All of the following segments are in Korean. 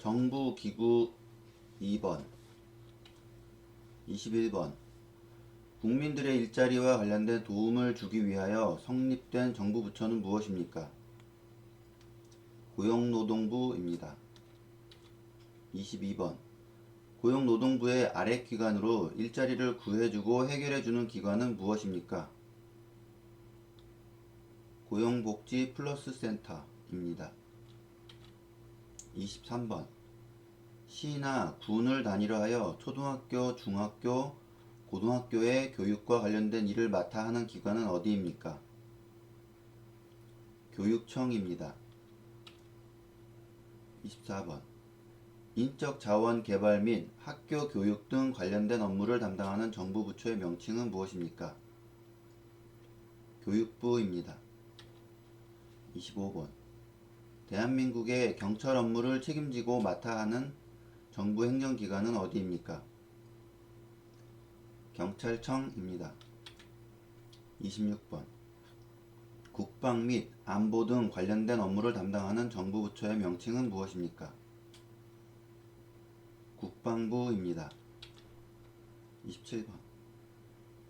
정부 기구 2번 21번 국민들의 일자리와 관련된 도움을 주기 위하여 성립된 정부 부처는 무엇입니까? 고용노동부입니다. 22번 고용노동부의 아래 기관으로 일자리를 구해주고 해결해주는 기관은 무엇입니까? 고용복지 플러스 센터입니다. 23번 시나 군을 단위로 하여 초등학교, 중학교, 고등학교의 교육과 관련된 일을 맡아 하는 기관은 어디입니까? 교육청입니다. 24번 인적 자원 개발 및 학교 교육 등 관련된 업무를 담당하는 정부 부처의 명칭은 무엇입니까? 교육부입니다. 25번 대한민국의 경찰 업무를 책임지고 맡아 하는 정부 행정기관은 어디입니까? 경찰청입니다. 26번 국방 및 안보 등 관련된 업무를 담당하는 정부 부처의 명칭은 무엇입니까? 국방부입니다. 27번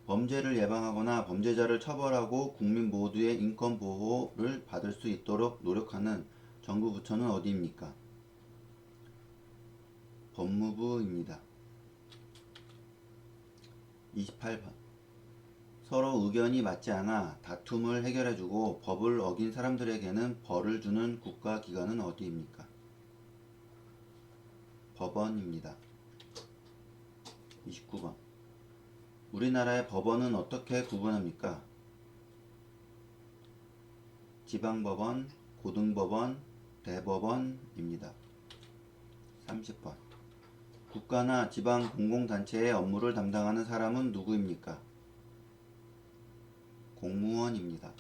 범죄를 예방하거나 범죄자를 처벌하고 국민 모두의 인권 보호를 받을 수 있도록 노력하는 정부 부처는 어디입니까? 법무부입니다. 28번 서로 의견이 맞지 않아 다툼을 해결해주고 법을 어긴 사람들에게는 벌을 주는 국가기관은 어디입니까? 법원입니다. 29번 우리나라의 법원은 어떻게 구분합니까? 지방법원, 고등법원, 대법원입니다. 30번 국가나 지방 공공단체의 업무를 담당하는 사람은 누구입니까? 공무원입니다.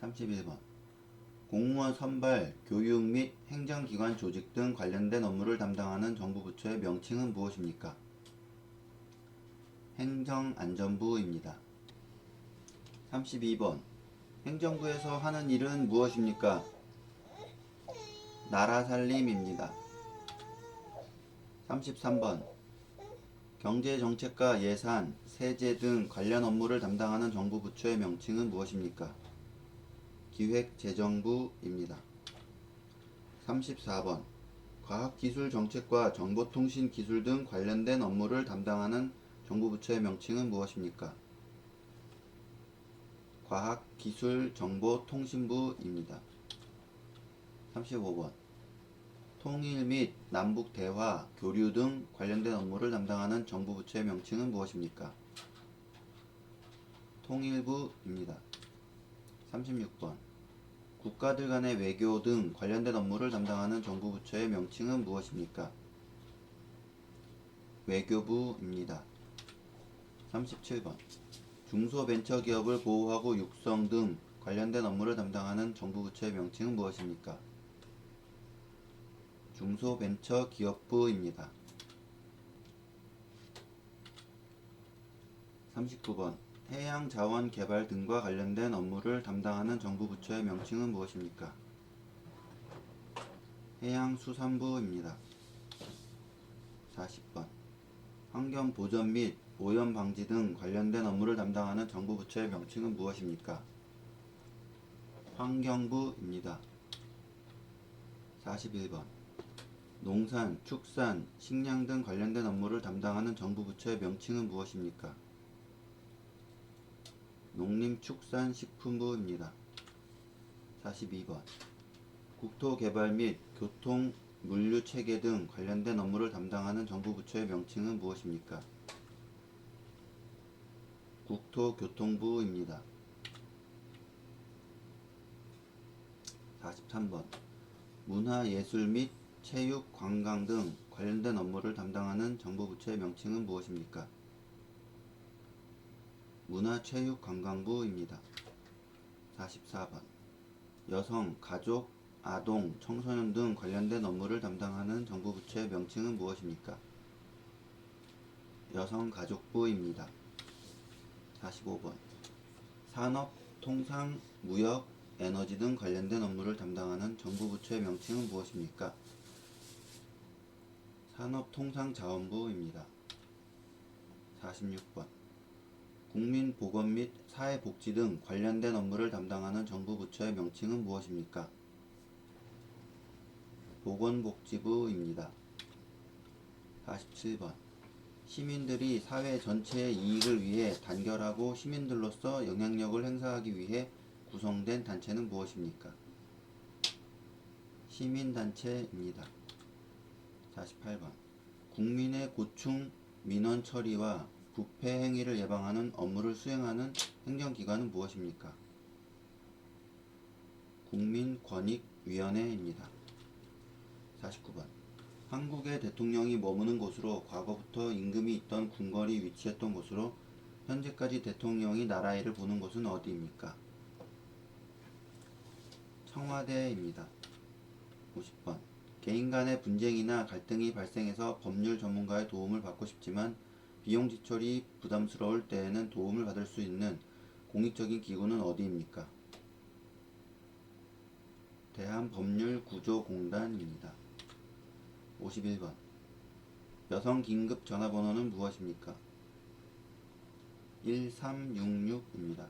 31번 공무원 선발, 교육 및 행정기관 조직 등 관련된 업무를 담당하는 정부 부처의 명칭은 무엇입니까? 행정안전부입니다. 32번 행정부에서 하는 일은 무엇입니까? 나라 살림입니다. 33번 경제정책과 예산, 세제 등 관련 업무를 담당하는 정부 부처의 명칭은 무엇입니까? 기획재정부입니다. 34번 과학기술정책과 정보통신기술 등 관련된 업무를 담당하는 정부 부처의 명칭은 무엇입니까? 과학기술정보통신부입니다. 35번 통일 및 남북 대화, 교류 등 관련된 업무를 담당하는 정부 부처의 명칭은 무엇입니까? 통일부입니다. 36번 국가들 간의 외교 등 관련된 업무를 담당하는 정부 부처의 명칭은 무엇입니까? 외교부입니다. 37번 중소벤처기업을 보호하고 육성 등 관련된 업무를 담당하는 정부 부처의 명칭은 무엇입니까? 중소벤처기업부입니다. 39번 해양 자원 개발 등과 관련된 업무를 담당하는 정부 부처의 명칭은 무엇입니까? 해양수산부입니다. 40번 환경 보전 및 오염 방지 등 관련된 업무를 담당하는 정부 부처의 명칭은 무엇입니까? 환경부입니다. 41번 농산, 축산, 식량 등 관련된 업무를 담당하는 정부 부처의 명칭은 무엇입니까? 농림축산식품부입니다. 42번 국토개발 및 교통, 물류체계 등 관련된 업무를 담당하는 정부 부처의 명칭은 무엇입니까? 국토교통부입니다. 43번 문화예술 및 체육, 관광 등 관련된 업무를 담당하는 정부 부처의 명칭은 무엇입니까? 문화체육관광부입니다. 44번 여성, 가족, 아동, 청소년 등 관련된 업무를 담당하는 정부 부처의 명칭은 무엇입니까? 여성가족부입니다. 45번 산업, 통상, 무역, 에너지 등 관련된 업무를 담당하는 정부 부처의 명칭은 무엇입니까? 산업통상자원부입니다. 46번. 국민보건 및 사회복지 등 관련된 업무를 담당하는 정부 부처의 명칭은 무엇입니까? 보건복지부입니다. 47번. 시민들이 사회 전체의 이익을 위해 단결하고 시민들로서 영향력을 행사하기 위해 구성된 단체는 무엇입니까? 시민단체입니다. 48번. 국민의 고충 민원 처리와 부패 행위를 예방하는 업무를 수행하는 행정기관은 무엇입니까? 국민권익위원회입니다. 49번. 한국의 대통령이 머무는 곳으로 과거부터 임금이 있던 궁궐이 위치했던 곳으로 현재까지 대통령이 나라일을 보는 곳은 어디입니까? 청와대입니다. 50번. 개인 간의 분쟁이나 갈등이 발생해서 법률 전문가의 도움을 받고 싶지만 비용 지출이 부담스러울 때에는 도움을 받을 수 있는 공익적인 기구는 어디입니까? 대한법률구조공단입니다. 51번. 여성 긴급 전화번호는 무엇입니까? 1366입니다.